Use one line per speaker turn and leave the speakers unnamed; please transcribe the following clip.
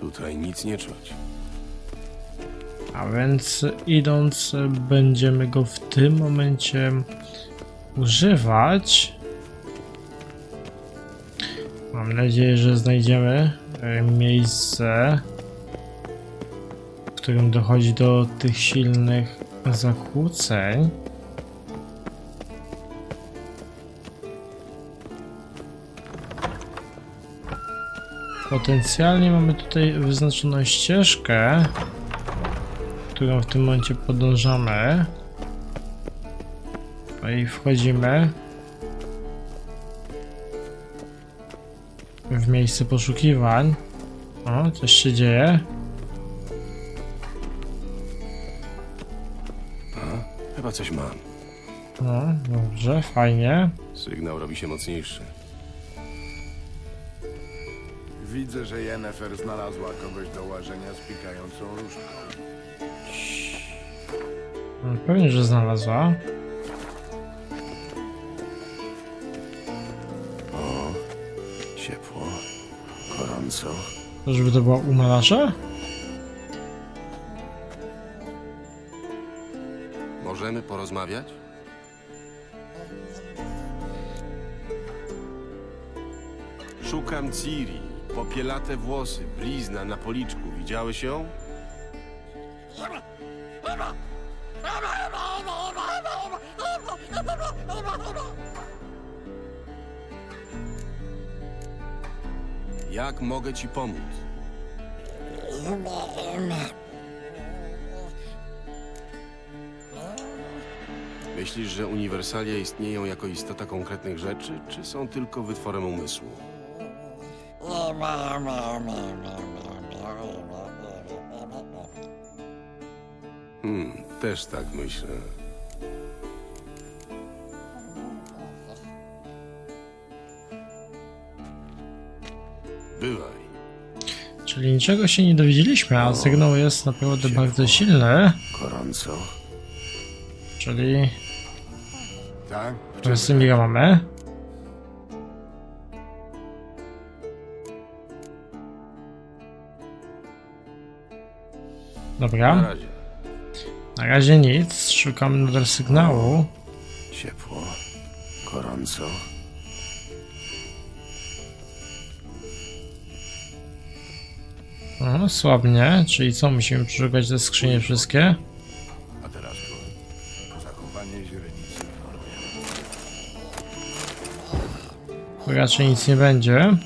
Tutaj nic nie czuć.
A więc idąc, będziemy go w tym momencie używać. Mam nadzieję, że znajdziemy e, miejsce, w którym dochodzi do tych silnych zakłóceń. Potencjalnie mamy tutaj wyznaczoną ścieżkę, którą w tym momencie podążamy. No i wchodzimy w miejsce poszukiwań. O, coś się dzieje.
Chyba coś mam.
No, dobrze, fajnie.
Sygnał robi się mocniejszy.
Widzę, że Jennefer znalazła kogoś do łażenia z pikającą różdżką.
No, Pewnie, że znalazła.
Ciepło, gorąco.
To Żeby to była u malarza?
Możemy porozmawiać? Szukam Ciri. Popielate włosy, blizna na policzku. Widziałeś ją? Jak mogę ci pomóc? Myślisz, że uniwersalia istnieją jako istota konkretnych rzeczy, czy są tylko wytworem umysłu? Hmm, też tak myślę. Bywaj.
Czyli niczego się nie dowiedzieliśmy, a sygnał jest naprawdę bardzo silny.
Gorąco.
Czyli
Tak?
Wesemira mamy.
Na
Dobra,
razie.
na razie nic. Szukamy nadal sygnału.
Ciepło. Gorąco.
No, słabnie, czyli co, musimy przeszukać te skrzynie wszystkie?
A teraz zachowanie źrenicy w normie.
Raczej nic nie będzie.